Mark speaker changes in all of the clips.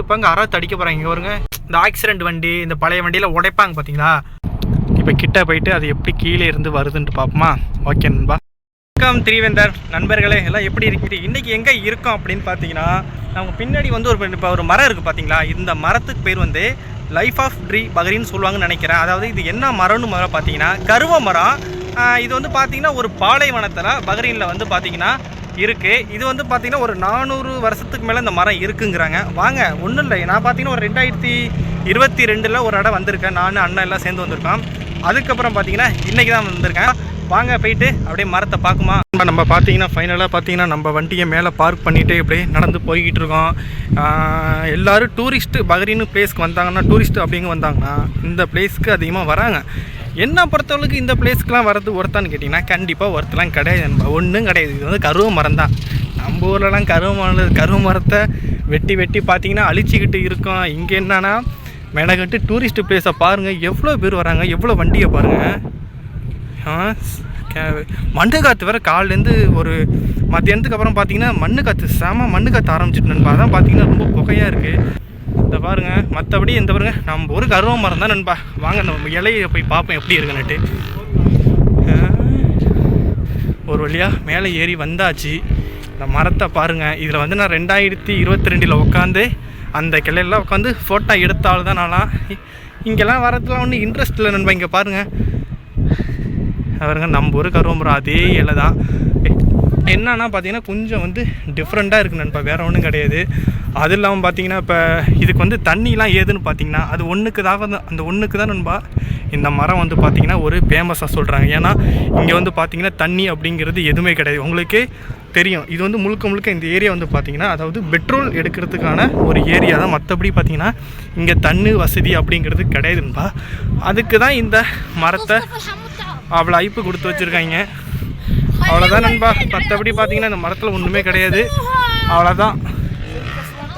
Speaker 1: இப்போ இங்கே அறத்து அடிக்க போகிறாங்க இங்கே வருங்க இந்த ஆக்சிடென்ட் வண்டி இந்த பழைய வண்டியில் உடைப்பாங்க பார்த்தீங்களா இப்போ கிட்ட போயிட்டு அது எப்படி கீழே இருந்து வருதுன்ட்டு பார்ப்போமா ஓகே நண்பா. வணக்கம் திரிவேந்தர். நண்பர்களே எல்லாம் எப்படி இருக்கீங்க? இன்றைக்கி எங்கே இருக்கோம் அப்படின்னு பார்த்தீங்கன்னா நம்ம பின்னாடி வந்து ஒரு இப்போ ஒரு மரம் இருக்குது பார்த்தீங்களா இந்த மரத்துக்கு பேர் வந்து லைஃப் ஆஃப் ட்ரீ பகரின்னு சொல்லுவாங்கன்னு நினைக்கிறேன். அதாவது இது என்ன மரம்னு மரம் பார்த்தீங்கன்னா கருவ மரம். இது வந்து பார்த்தீங்கன்னா ஒரு பாலைவனத்தில் பகரீனில் வந்து பார்த்தீங்கன்னா இருக்குது இது வந்து பார்த்திங்கன்னா ஒரு நானூறு வருஷத்துக்கு மேலே இந்த மரம் இருக்குங்கிறாங்க. வாங்க ஒன்றும் இல்லை. நான் பார்த்தீங்கன்னா ஒரு ரெண்டாயிரத்தி இருபத்தி ரெண்டில் ஒரு இடம் வந்திருக்கேன். நான் அண்ணன் எல்லாம் சேர்ந்து வந்திருக்கோம். அதுக்கப்புறம் பார்த்தீங்கன்னா இன்றைக்கி தான் வந்திருக்கேன். வாங்க போயிட்டு அப்படியே மரத்தை பார்க்குமா? நம்ம பார்த்தீங்கன்னா ஃபைனலாக பார்த்தீங்கன்னா நம்ம வண்டியை மேலே பார்க் பண்ணிவிட்டு இப்படியே நடந்து போய்கிட்டு இருக்கோம். எல்லோரும் எல்லாரும் டூரிஸ்ட்டு பகரின்னு பிளேஸ்க்கு வந்தாங்கன்னா டூரிஸ்ட்டு அப்படிங்க வந்தாங்கன்னா இந்த பிளேஸ்க்கு அதிகமாக வராங்க. என்ன பொறுத்தவரைக்கும் இந்த பிளேஸ்க்குலாம் வரது ஒருத்தான்னு கேட்டிங்கன்னா கண்டிப்பாக ஒருத்தலாம் கிடையாது நண்பா. ஒன்றும் கிடையாது. இது வந்து கருவ மரம் தான். நம்ம ஊர்லலாம் கருவ மரம் கருவ மரத்தை வெட்டி வெட்டி பார்த்திங்கன்னா அழிச்சிக்கிட்டு இருக்கோம். இங்கே என்னன்னா மெனகட்டு டூரிஸ்ட் பிளேஸை பாருங்கள் எவ்வளோ பேர் வராங்க? எவ்வளோ வண்டியை பாருங்கள் மண்டு மண்ணு காற்று வேறு காலிலேருந்து ஒரு மத்தியானத்துக்கு அப்புறம் பார்த்தீங்கன்னா மண்ணு காற்று செம மண்ணு காற்று ஆரம்பிச்சிட்டு நண்பா. அதான் பார்த்தீங்கன்னா ரொம்ப புகையாக இருக்குது இந்த பாருங்கள் மற்றபடி இந்த பாருங்க நம்ம ஒரு கருவ மரம் தான் நண்பா. வாங்க நம்ம இலையை போய் பார்ப்போம் எப்படி இருக்குன்னுட்டு. ஒரு வழியாக மேலே ஏறி வந்தாச்சு. இந்த மரத்தை பாருங்கள் இதில் வந்து நான் ரெண்டாயிரத்தி இருபத்தி ரெண்டில் உட்காந்து அந்த கிளையெல்லாம் உட்காந்து ஃபோட்டோ எடுத்தால் தான் நான்லாம் இ- இங்கெல்லாம் வரதுலாம் ஒன்றும் இன்ட்ரெஸ்ட் இல்லை நண்பா இங்கே பாருங்கள் அவருங்க நம்ம ஒரு கருவம்புரம் அதே இலை தான். என்னன்னா பார்த்தீங்கன்னா கொஞ்சம் வந்து டிஃப்ரெண்ட்டாக இருக்குது நண்பா. வேறு ஒன்றும் கிடையாது. அது இல்லாமல் பார்த்தீங்கன்னா இப்போ இதுக்கு வந்து தண்ணிலாம் ஏதுன்னு பார்த்தீங்கன்னா அது ஒன்றுக்கு தான் அந்த ஒன்றுக்கு தான் நண்பா இந்த மரம் வந்து பார்த்திங்கன்னா ஒரு ஃபேமஸாக சொல்கிறாங்க ஏன்னா இங்கே வந்து பார்த்திங்கன்னா தண்ணி அப்படிங்கிறது எதுவுமே கிடையாது. உங்களுக்கு தெரியும். இது வந்து முழுக்க முழுக்க இந்த ஏரியா வந்து பார்த்திங்கன்னா அதாவது பெட்ரோல் எடுக்கிறதுக்கான ஒரு ஏரியா தான். மற்றபடி பார்த்தீங்கன்னா இங்கே தண்ணி வசதி அப்படிங்கிறது கிடையாதுன்பா அதுக்கு தான் இந்த மரத்தை அவ்வளோ ஐப்பு கொடுத்து வச்சுருக்காங்க. அவ்வளோதான் நண்பா. மற்றபடி பார்த்திங்கன்னா இந்த மரத்தில் ஒன்றுமே கிடையாது. அவ்வளோதான்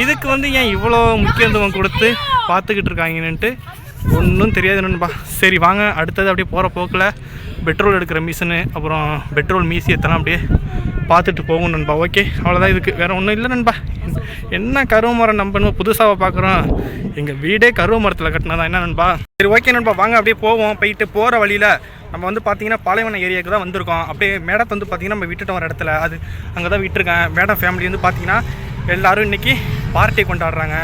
Speaker 1: இதுக்கு வந்து ஏன் இவ்வளோ முக்கியத்துவம் கொடுத்து பார்த்துக்கிட்டு இருக்காங்கன்னுட்டு ஒன்றும் தெரியாது நண்பா. சரி வாங்க. அடுத்தது அப்படியே போகிற போக்கில் பெட்ரோல் எடுக்கிற மிஷினு அப்புறம் பெட்ரோல் மியூசியத்தெல்லாம் அப்படியே பார்த்துட்டு போகும் நண்பா. ஓகே அவ்வளோதான் இதுக்கு. வேறு ஒன்றும் இல்லை நண்பா. என்ன கருவ மரம் நம்பணும் புதுசாக பார்க்குறோம் எங்கள் வீடே கருவ மரத்தில் கட்டினதா. என்ன நண்பா? சரி ஓகே நண்பா. வாங்க அப்படியே போவோம். போயிட்டு போகிற வழியில் நம்ம வந்து பார்த்தீங்கன்னா பாலைவன ஏரியாவுக்கு தான் வந்திருக்கோம். அப்படியே மேடத்தை வந்து பார்த்தீங்கன்னா நம்ம விட்டுட்டோம் ஒரு இடத்துல. அது அங்கே தான் விட்டுருக்கேன். மேடம் ஃபேமிலி வந்து பார்த்தீங்கன்னா எல்லோரும் இன்றைக்கி பார்ட்டி கொண்டாடுறாங்க.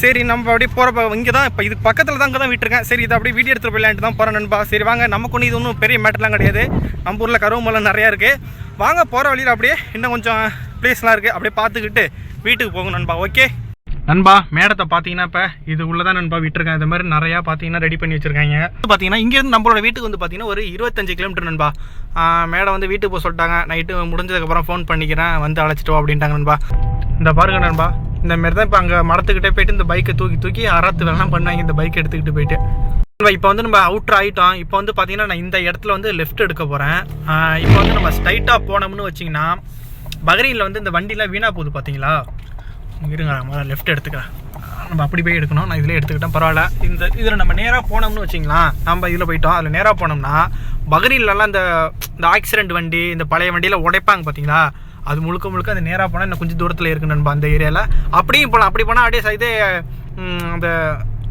Speaker 1: சரி நம்ம அப்படியே போகிறப்ப இங்கே தான் இப்போ இது பக்கத்தில் தான் அங்கே தான் விட்டுருக்கேன். சரி இதை அப்படியே வீடியோ எடுத்துகிட்டு போயிடலான்ட்டு தான் போகிறேன் நண்பா. சரி வாங்க நமக்கு ஒன்றும் இது ஒன்றும் பெரிய மேட்டர்லாம் கிடையாது. நம்ம ஊரில் கருவமலம் நிறையா இருக்குது வாங்க போகிற வழியில் அப்படியே இன்னும் கொஞ்சம் ப்ளேஸ்லாம் இருக்குது அப்படியே பார்த்துக்கிட்டு வீட்டுக்கு போகும் நண்பா ஓகே நண்பா மேடத்தை பார்த்தீங்கன்னா இப்போ இது உள்ளதான் நண்பா விட்டுருக்கேன். இது மாதிரி நிறையா பார்த்தீங்கன்னா ரெடி பண்ணி வச்சிருக்காங்க. பார்த்தீங்கன்னா இங்கேருந்து நம்மளோட வீட்டுக்கு வந்து பார்த்தீங்கன்னா ஒரு இருபத்தஞ்சு கிலோமீட்டர் நண்பா. மேடம் வந்து வீட்டுக்கு போக சொல்லிட்டாங்க. நைட்டு முடிஞ்சதுக்கப்புறம் ஃபோன் பண்ணிக்கிறேன். வந்து அழைச்சிட்டு அப்படின்ட்டாங்க நண்பா. இந்த பாருங்க நண்பா இந்த மாதிரி தான் இப்போ அங்கே மரத்துக்கிட்டே போயிட்டு இந்த பைக்கை தூக்கி தூக்கி அறத்து வேணாம் பண்ணாங்க இந்த பைக் எடுத்துக்கிட்டு போயிட்டு. இப்போ வந்து நம்ம அவுட்ரு ஆகிட்டோம் இப்போ வந்து பார்த்தீங்கன்னா நான் இந்த இடத்துல வந்து லெஃப்ட் எடுக்க போகிறேன் இப்போ வந்து நம்ம ஸ்ட்ரைட்டாக போனோம்னு வச்சிங்கன்னா பகரீனில் வந்து இந்த வண்டிலாம் வீணாக போகுது பார்த்தீங்களா இருங்க நான் லெஃப்ட் எடுத்துக்கிறேன். நம்ம அப்படி போய் எடுக்கணும். நான் இதில் எடுத்துக்கிட்டேன் பரவாயில்ல. இந்த இதில் நம்ம நேராக போனோம்னு வச்சிங்களா நம்ம இதில் போயிட்டோம். அதில் நேராக போனோம்னா பகரீன்லலாம் இந்த இந்த ஆக்சிடென்ட் வண்டி இந்த பழைய வண்டியில் உடைப்பாங்க பார்த்தீங்களா அது முழுக்க முழுக்க அது நேராக போனால் இன்னும் கொஞ்சம் தூரத்தில் இருக்கு நண்பா அந்த ஏரியாவில் அப்படியும் போகலாம் அப்படி போனால் அப்படியே இதே அந்த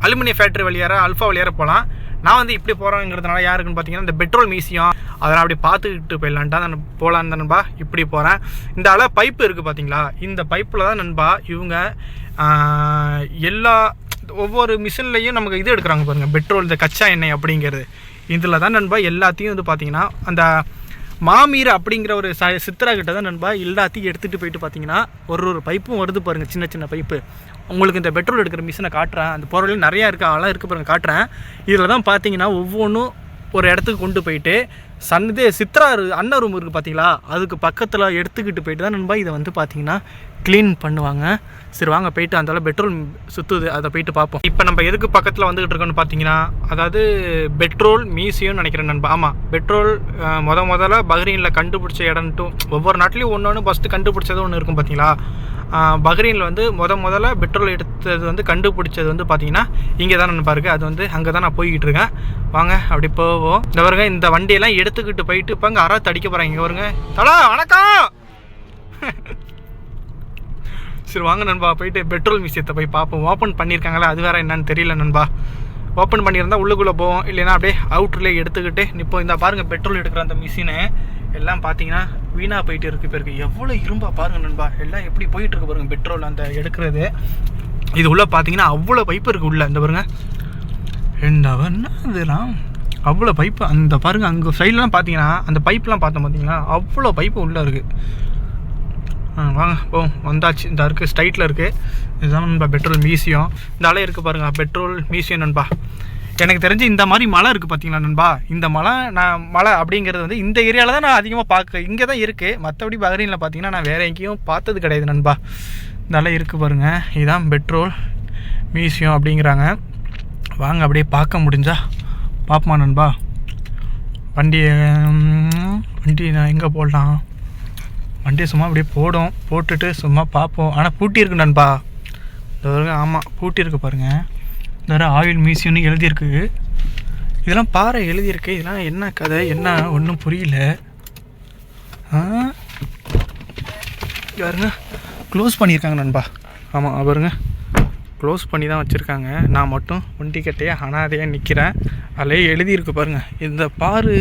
Speaker 1: அலுமினிய ஃபேக்ட்ரி வழியார அல்ஃபா வழியார போகலாம் நான் வந்து இப்படி போகிறேங்கிறதுனால யாருக்குன்னு பார்த்தீங்கன்னா இந்த பெட்ரோல் மியூசியம் அதெல்லாம் அப்படி பார்த்துக்கிட்டு போயிடலான்ட்டா நான் போகலான்னு தான் நண்பா இப்படி போகிறேன் இந்த அள பைப்பு இருக்குது பார்த்தீங்களா இந்த பைப்பில் தான் நண்பா இவங்க எல்லா ஒவ்வொரு மிஷின்லேயும் நமக்கு இது எடுக்கிறாங்க பாருங்கள் பெட்ரோல் இந்த கச்சா எண்ணெய் அப்படிங்கிறது. இதில் தான் நண்பா எல்லாத்தையும் வந்து பார்த்தீங்கன்னா அந்த மாமீர் அப்படிங்கிற ஒரு ச சித்தரா கிட்ட தான் நண்பா எல்லாத்தையும் எடுத்துகிட்டு போயிட்டு பார்த்தீங்கன்னா ஒரு ஒரு பைப்பும் வருது பாருங்கள் சின்ன சின்ன பைப்பு. உங்களுக்கு இந்த பெட்ரோல் எடுக்கிற மிஷினை காட்டுறேன். அந்த பொருள் நிறையா இருக்குது அதெல்லாம் இருக்குது பாருங்கள் காட்டுறேன். இதில் தான் பார்த்தீங்கன்னா ஒவ்வொன்றும் ஒரு இடத்துக்கு கொண்டு போயிட்டு சன் இது சித்ரா இரு- ரூம் இருக்குது பார்த்தீங்களா அதுக்கு பக்கத்தில் எடுத்துக்கிட்டு போயிட்டு தான் நண்பா இதை வந்து பார்த்தீங்கன்னா க்ளீன் பண்ணுவாங்க. சரி வாங்க போயிட்டு அந்தளவு பெட்ரோல் சுற்றுது அதை போயிட்டு பார்ப்போம். இப்போ நம்ம எதுக்கு பக்கத்தில் வந்துகிட்டு இருக்கோம்னு பார்த்தீங்கன்னா அதாவது பெட்ரோல் மியூசியம்னு நினைக்கிறேன் நண்பா. ஆமாம் பெட்ரோல் முத முதல்ல பஹ்ரீனில் கண்டுபிடிச்ச இடம்ட்டும் ஒவ்வொரு நாட்டிலையும் ஒன்று ஒன்று ஃபஸ்ட்டு கண்டுபிடிச்சது ஒன்று இருக்கும் பார்த்தீங்களா பஹ்ரீனில் வந்து முத முதல்ல பெட்ரோல் எடுத்தது வந்து கண்டுபிடிச்சது வந்து பார்த்தீங்கன்னா இங்கே தான் நண்பா அது வந்து அங்கே தான் நான் போய்கிட்டு இருக்கேன். வாங்க அப்படி போவோம். இந்த வருங்க இந்த வண்டியெல்லாம் எடுத்துக்கிட்டு போயிட்டு இப்போ அங்கே அறா தடிக்க போகிறாங்க இங்கே வருங்க தலா வணக்கம்! சரி வாங்க நண்பா. போயிட்டு பெட்ரோல் மியூசியத்தை போய் பார்ப்போம். ஓப்பன் பண்ணியிருக்காங்களா? அது வேறு என்னன்னு தெரியல நண்பா. ஓப்பன் பண்ணியிருந்தா உள்ளுக்குள்ளே போவோம். இல்லைன்னா அப்படியே அவுட்டர்லேயே எடுத்துக்கிட்டு இப்போ இந்த பாருங்கள் பெட்ரோல் எடுக்கிற அந்த மிஷினு எல்லாம் பார்த்தீங்கன்னா வீணாக போயிட்டு இருக்கு இப்போ இருக்குது எவ்வளோ இரும்பா பாருங்கள் நண்பா. எல்லாம் எப்படி போயிட்டுருக்கு பாருங்கள் பெட்ரோல் அந்த எடுக்கிறது. இது உள்ளே பார்த்தீங்கன்னா அவ்வளோ பைப்பு இருக்குது உள்ளே. இந்த பாருங்கள் என்ன இதெல்லாம் அவ்வளோ பைப்பு அந்த பாருங்க அங்கே சைட்லாம் பார்த்தீங்கன்னா அந்த பைப்லாம் பார்த்தோம் பார்த்தீங்கன்னா அவ்வளோ பைப்பு உள்ளே இருக்குது வாங்க போ வந்தாச்சு. இந்த இருக்குது ஸ்ட்ரைட்டில் இருக்குது இதுதான் நண்பா பெட்ரோல் மியூசியம். இந்த அலை இருக்குது பாருங்கள் பெட்ரோல் மியூசியம் நண்பா. எனக்கு தெரிஞ்சு இந்த மாதிரி மலை இருக்குது பார்த்தீங்களா நண்பா? இந்த மலை நான் மலை அப்படிங்கிறது வந்து இந்த ஏரியாவில் தான் நான் அதிகமாக பார்க்க இங்கே தான் இருக்குது மற்றபடி பஹ்ரைனில் பார்த்தீங்கன்னா நான் வேறு எங்கேயும் பார்த்தது கிடையாது நண்பா. இந்த அலை இருக்குது பாருங்கள் இதுதான் பெட்ரோல் மியூசியம் அப்படிங்கிறாங்க. வாங்க அப்படியே பார்க்க முடிஞ்சா பார்ப்போமா நண்பா? வண்டியை வண்டி நான் எங்கே போடலாம்? வண்டியை சும்மா அப்படியே போடும் போட்டுட்டு சும்மா பார்ப்போம். ஆனால் பூட்டி இருக்கு நண்பா. இந்த ஆமாம் பூட்டி இருக்கு பாருங்கள் இந்த வர ஆயில் மியூசியம்னு எழுதியிருக்கு. இதெல்லாம் பாறை எழுதியிருக்கு. இதெல்லாம் என்ன கதை? என்ன? ஒன்றும் புரியல. பாருங்க. க்ளோஸ் பண்ணியிருக்காங்க நண்பா. ஆமாம் பாருங்க. க்ளோஸ் பண்ணி தான் வச்சுருக்காங்க. நான் மட்டும் ஒண்டி கட்டையே அனாதையாக நிற்கிறேன் அதிலே எழுதியிருக்கு பாருங்கள் இந்த பாரு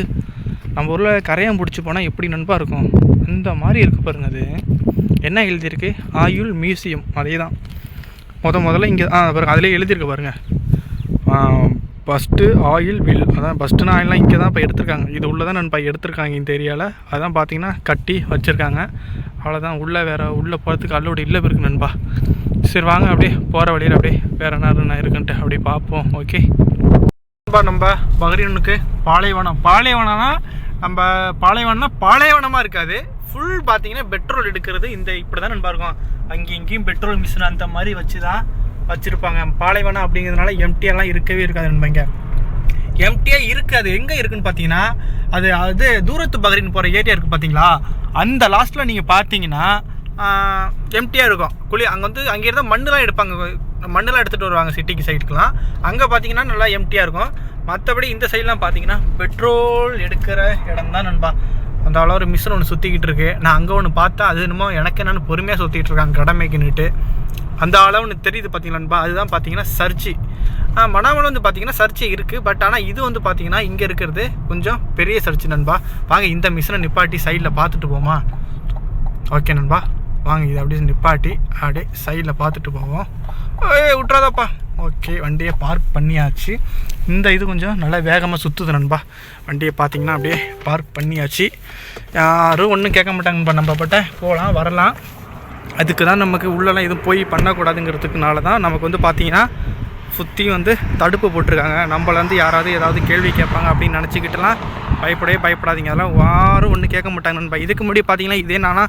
Speaker 1: நம்ம ஊரில் கரையான் பிடிச்சி போனால் எப்படி நண்பா இருக்கும்? இந்த மாதிரி இருக்குது பாருங்க அது. என்ன எழுதியிருக்கு? ஆயுள் மியூசியம். அதே தான் முத முதல்ல இங்கே ஆ பாருங்க அதிலே எழுதியிருக்கு பாருங்கள் ஃபஸ்ட்டு ஆயில் வில் அதான் ஃபஸ்ட்டு ஆயில்லாம் இங்கே தான் இப்போ எடுத்திருக்காங்க. இது உள்ளே தான் நண்பா எடுத்திருக்காங்க இந்த ஏரியாவில் அதான் பார்த்தீங்கன்னா கட்டி வச்சுருக்காங்க. அவ்வளோதான் உள்ளே வேறு உள்ளே போகிறதுக்கு அல்லோடு இல்லை இருக்கு நண்பா. சரி வாங்க அப்படியே போகிற வழியில் அப்படியே வேறு என்ன நான் இருக்குன்ட்டு அப்படியே பார்ப்போம் ஓகே நண்பா நம்ம பஹ்ரைனுக்கு பாலைவனம். பாலைவனம்னா நம்ம பாலைவனம்னா பாலைவனமாக இருக்காது. ஃபுல் பார்த்தீங்கன்னா பெட்ரோல் எடுக்கிறது இந்த இப்படி தான் நண்பா இருக்கும். அங்கேயும் இங்கேயும் பெட்ரோல் மிஷின் அந்த மாதிரி வச்சு தான் வச்சுருப்பாங்க. பாலைவனம் அப்படிங்கிறதுனால எம்டியெல்லாம் இருக்கவே இருக்காது நண்பா இங்கே. எம்டியாக இருக்குது அது எங்கே இருக்குன்னு பார்த்தீங்கன்னா அது அது தூரத்து பகரின் போகிற ஏரியா இருக்குது பார்த்தீங்களா அந்த லாஸ்ட்டில் நீங்கள் பார்த்தீங்கன்னா எம்டியாக இருக்கும். குழி அங்கே வந்து அங்கே இருந்தால் மண்ணெலாம் எடுப்பாங்க. மண்ணெலாம் எடுத்துகிட்டு வருவாங்க சிட்டிக்கு சைடுக்குலாம் அங்கே பார்த்தீங்கன்னா நல்லா எம்டியாக இருக்கும். மற்றபடி இந்த சைட்லாம் பார்த்தீங்கன்னா பெட்ரோல் எடுக்கிற இடம் தான் நண்பா. அந்த அளவு ஒரு மிஷின் ஒன்று சுற்றிக்கிட்டு இருக்கு. நான் அங்கே ஒன்று பார்த்தா அது என்னமோ எனக்கு என்னென்னு பொறுமையாக சுற்றிட்டு இருக்காங்க கடமைக்குன்னுட்டு அந்த அளவு ஒன்று தெரியுது பார்த்தீங்களா நண்பா? அதுதான் பார்த்தீங்கன்னா சர்ச்சி. மணாமலை வந்து பார்த்தீங்கன்னா சர்ச்சை இருக்குது பட் ஆனால் இது வந்து பார்த்தீங்கன்னா இங்கே இருக்கிறது கொஞ்சம் பெரிய சர்ச்சு நண்பா. வாங்க இந்த மிஷினை நிப்பாட்டி சைடில் பார்த்துட்டு போமா ஓகே நண்பா. வாங்க இதை அப்படியே நிப்பாட்டி அப்படியே சைடில் பார்த்துட்டு போவோம். ஏய் விட்றாதாப்பா ஓகே வண்டியை பார்க் பண்ணியாச்சு. இந்த இது கொஞ்சம் நல்லா வேகமாக சுற்றுது நண்பா. வண்டியை பார்த்தீங்கன்னா அப்படியே பார்க் பண்ணியாச்சு. யாரும் ஒன்றும் கேட்க மாட்டாங்கப்பா நம்ம பட்ட போகலாம் வரலாம். அதுக்கு தான் நமக்கு உள்ளெல்லாம் எதுவும் போய் பண்ணக்கூடாதுங்கிறதுக்குனால தான் நமக்கு வந்து பார்த்திங்கன்னா சுற்றி வந்து தடுப்பு போட்டிருக்காங்க. நம்மள வந்து யாராவது ஏதாவது கேள்வி கேட்பாங்க அப்படின்னு நினச்சிக்கிட்டுலாம் பயப்படவே பயப்படாதீங்க. அதெல்லாம் யாரும் ஒன்றும் கேட்க மாட்டாங்க நண்பா. இதுக்கு முன்னாடி பார்த்தீங்கன்னா இதே நானா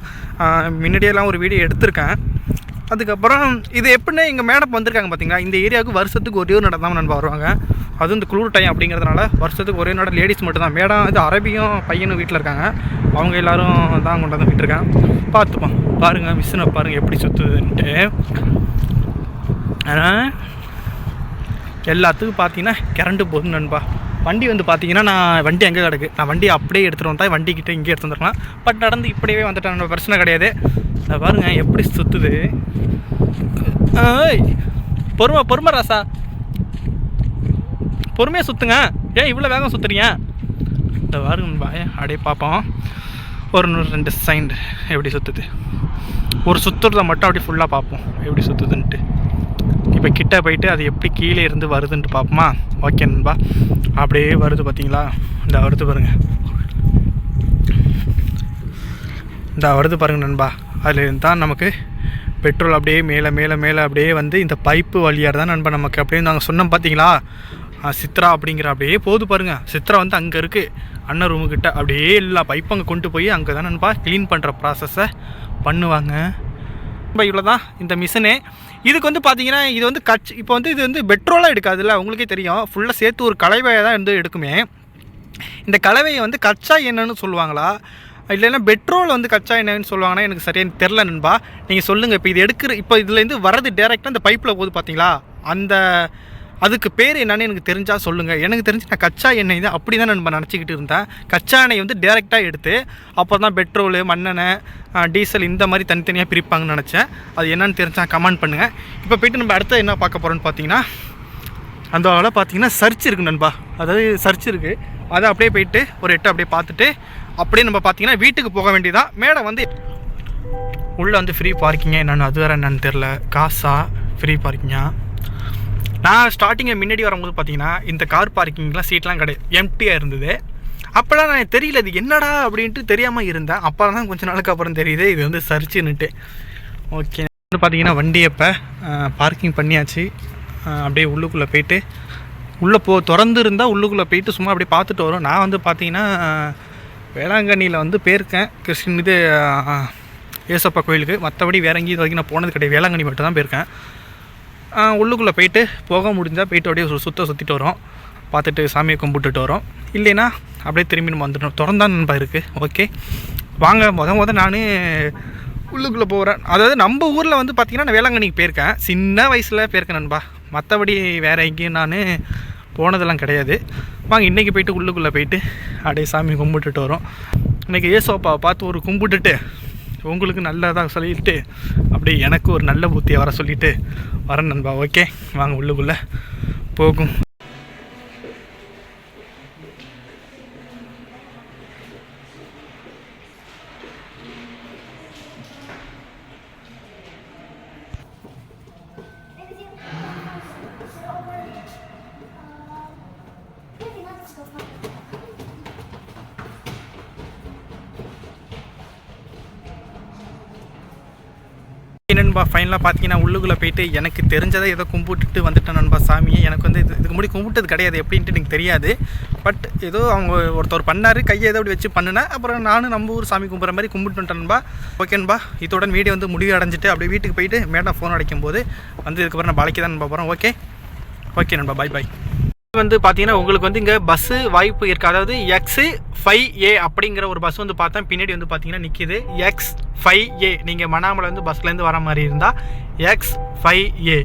Speaker 1: முன்னாடியெல்லாம் ஒரு வீடியோ எடுத்திருக்கேன். அதுக்கப்புறம் இது எப்படின்னா எங்கள் மேடம் வந்திருக்காங்க பார்த்தீங்களா இந்த ஏரியாவுக்கு வருஷத்துக்கு ஒரே ஒரு நடம் தான் நண்பா வருவாங்க. அதுவும் இந்த குளிர் டைம் அப்படிங்கிறதுனால வருஷத்துக்கு ஒரே நட லேடிஸ் மட்டும் தான். மேடம் இது அரபியும் பையனும் வீட்டில் இருக்காங்க. அவங்க எல்லாரும் தான் கொண்டு வந்து விட்டுருக்கேன் பார்த்துப்போம். பாருங்கள் மிஷினை பாருங்கள் எப்படி சுற்றுதுன்ட்டு ஆனால் எல்லாத்துக்கும் பார்த்தீங்கன்னா கரண்ட்டு போகுது நண்பா. வண்டி வந்து பார்த்தீங்கன்னா நான் வண்டி எங்கே கிடக்கு? நான் வண்டி அப்படியே எடுத்துகிட்டு வந்தால் வண்டி கிட்ட இங்கே எடுத்து வந்துருக்கலாம் பட் நடந்து இப்படியே வந்துட்டேன். பிரச்சனை கிடையாது. அதை பாருங்க எப்படி சுற்றுது பொறுமை பொறுமை ராசா. பொறுமையாக சுற்றுங்க ஏன் இவ்வளோ வேகம் சுற்றுறீங்க இந்த பாருங்க அப்படியே பார்ப்போம் ஒரு நூறு ரெண்டு சைண்ட் எப்படி சுற்றுது ஒரு சுற்றுறத மட்டும் அப்படி ஃபுல்லாக பார்ப்போம் எப்படி சுற்றுதுன்ட்டு இப்போ கிட்ட போயிட்டு அது எப்படி கீழே இருந்து வருதுன்ட்டு பார்ப்போமா? ஓகே நண்பா. அப்படியே வருது பார்த்தீங்களா? இந்த வருது பாருங்கள் இந்த வருது பாருங்கள் நண்பா. அதில் தான் நமக்கு பெட்ரோல் அப்படியே மேலே மேலே மேலே அப்படியே வந்து இந்த பைப்பு வழியாக தான் நண்பா நமக்கு அப்படியே நாங்கள் சொன்னோம் பார்த்தீங்களா? சித்ரா அப்படிங்கிற அப்படியே போகுது பாருங்கள் சித்ரா வந்து அங்கே இருக்குது அண்ணன் ரூமுக்கிட்ட அப்படியே எல்லா பைப்பும் அங்கே கொண்டு போய் அங்கே தான் நண்பா க்ளீன் பண்ணுற ப்ராசஸை பண்ணுவாங்க. இப்போ இவ்வளோ தான் இந்த மிஷினே இதுக்கு வந்து பார்த்தீங்கன்னா இது வந்து கட்சி இப்போ வந்து இது வந்து பெட்ரோலாக எடுக்காதுல்ல? உங்களுக்கே தெரியும். ஃபுல்லாக சேர்த்து ஒரு கலவையை தான் வந்து எடுக்குமே. இந்த கலவையை வந்து கச்சா என்னன்னு சொல்லுவாங்களா? இல்லைன்னா பெட்ரோல் வந்து கச்சா என்னன்னு சொல்லுவாங்கன்னா எனக்கு சரியாக தெரில நண்பா. நீங்கள் சொல்லுங்கள் இப்போ இது எடுக்கிற இப்போ இதுலேருந்து வரது டேரெக்டாக இந்த பைப்பில் போகுது பார்த்தீங்களா அந்த அதுக்கு பேர் என்னன்னு எனக்கு தெரிஞ்சால் சொல்லுங்கள் எனக்கு தெரிஞ்சு நான் கச்சா எண்ணெய் தான் அப்படி தான் நம்ம நினச்சிக்கிட்டு இருந்தேன். கச்சா எண்ணெய் வந்து டேரெக்டாக எடுத்து அப்போ தான் பெட்ரோலு மண்ணெண்ணெய் டீசல் இந்த மாதிரி தனித்தனியாக பிரிப்பாங்கன்னு நினச்சேன். அது என்னென்னு தெரிஞ்சால் கமெண்ட் பண்ணுங்கள் இப்போ போயிட்டு நம்ம அடுத்த என்ன பார்க்க போகிறோன்னு பார்த்தீங்கன்னா அந்த அளவில் பார்த்தீங்கன்னா சர்ச் இருக்குது நண்பா. அதாவது சர்ச் இருக்குது அதை அப்படியே போயிட்டு ஒரு எட்டு அப்படியே பார்த்துட்டு அப்படியே நம்ம பார்த்தீங்கன்னா வீட்டுக்கு போக வேண்டியதான் மேலே வந்து உள்ளே வந்து ஃப்ரீ பார்க்கிங்க என்னென்னு அது வேறு என்னன்னு தெரில காசா ஃப்ரீ பார்க்கிங்கா நான் ஸ்டார்டிங்கை முன்னாடி வரும்போது பார்த்தீங்கன்னா இந்த கார் பார்க்கிங்லாம் சீட்லாம் கிடையாது. எம்டியாக இருந்தது. அப்போலாம் நான் தெரியல இது என்னடா அப்படின்ட்டு தெரியாமல் இருந்தேன். அப்போ தான் கொஞ்ச நாளுக்கு அப்புறம் தெரியுது இது வந்து சர்ச்சுன்னுட்டு. ஓகே வந்து பார்த்தீங்கன்னா வண்டி அப்போ பார்க்கிங் பண்ணியாச்சு. அப்படியே உள்ளுக்குள்ளே போயிட்டு உள்ளே போ திறந்து இருந்தால் உள்ளுக்குள்ளே போயிட்டு சும்மா அப்படியே பார்த்துட்டு வரும். நான் வந்து பார்த்தீங்கன்னா வேளாங்கண்ணியில் வந்து போயிருக்கேன். கிறிஸ்டின் இது ஏசப்பா கோயிலுக்கு. மற்றபடி வேற எங்கேயும் இது வரைக்கும் நான் போனது கிடையாது. வேளாங்கண்ணி மட்டும் தான் போயிருக்கேன். உள்ளுக்குள்ளே போயிட்டு போக முடிஞ்சால் போயிட்டு அப்படியே ஒரு சுற்ற சுற்றிட்டு வரோம். பார்த்துட்டு சாமியை கும்பிட்டுட்டு வரோம். இல்லைன்னா அப்படியே திரும்பி நம்ம வந்துட்டோம் திறந்தான் நண்பா இருக்குது ஓகே. வாங்க முத முத நான் உள்ளுக்குள்ளே போகிறேன் அதாவது நம்ம ஊரில் வந்து பார்த்திங்கன்னா நான் வேளாங்கண்ணிக்கு போயிருக்கேன். சின்ன வயசில் போயிருக்கேன் நண்பா. மற்றபடி வேறு எங்கேயும் நான் போனதெல்லாம் கிடையாது. வாங்க இன்றைக்கி போயிட்டு உள்ளுக்குள்ளே போயிட்டு அப்படியே சாமி கும்பிட்டுட்டு வரோம். இன்றைக்கி ஏசோப்பாவை பார்த்து ஒரு கும்பிட்டுட்டு உங்களுக்கு நல்லதாக சொல்லிட்டு அப்படியே எனக்கு ஒரு நல்ல புத்தியை வர சொல்லிவிட்டு வரேன் நண்பா. ஓகே வாங்க உள்ளுக்குள்ளே போகும். நண்பா ஃபைனலாக பார்த்தீங்கன்னா உள்ளுக்குள்ளே போயிட்டு எனக்கு தெரிஞ்சதை ஏதோ கும்பிட்டுட்டு வந்துட்டேன் நண்பா சாமியை. எனக்கு வந்து இது இதுக்கு முன்னாடி கும்பிட்டது கிடையாது எப்படின்ட்டு எனக்கு தெரியாது. பட் ஏதோ அவங்க ஒருத்தர் பண்ணார் கையை ஏதோ அப்படி வச்சு பண்ணினேன். அப்புறம் நானும் நம்ம ஊர் சாமி கும்பிட்ற மாதிரி கும்பிட்டு வந்துட்டேன் நண்பா. ஓகே இதோட வீடியோ வந்து முடிவு அடைஞ்சிட்டு அப்படியே வீட்டுக்கு போயிட்டு மேடம் ஃபோன் அடைக்கும் போது வந்து இதுக்கப்புறம் நான் பாலைக்கு தான் நண்பா போகிறேன் ஓகே ஓகே நண்பா பாய் பாய் வந்து பார்த்தீங்கன்னா உங்களுக்கு வந்து இங்கே பஸ்ஸு வாய்ப்பு இருக்குது அதாவது எக்ஸு ஃபைவ் ஏ அப்படிங்கிற ஒரு பஸ் வந்து பார்த்தா பின்னாடி வந்து பார்த்தீங்கன்னா நிற்கிது எக்ஸ் ஃபைவ் ஏ நீங்கள் மணாமலை வந்து பஸ்லேருந்து வர மாதிரி இருந்தால் எக்ஸ் ஃபைவ் ஏ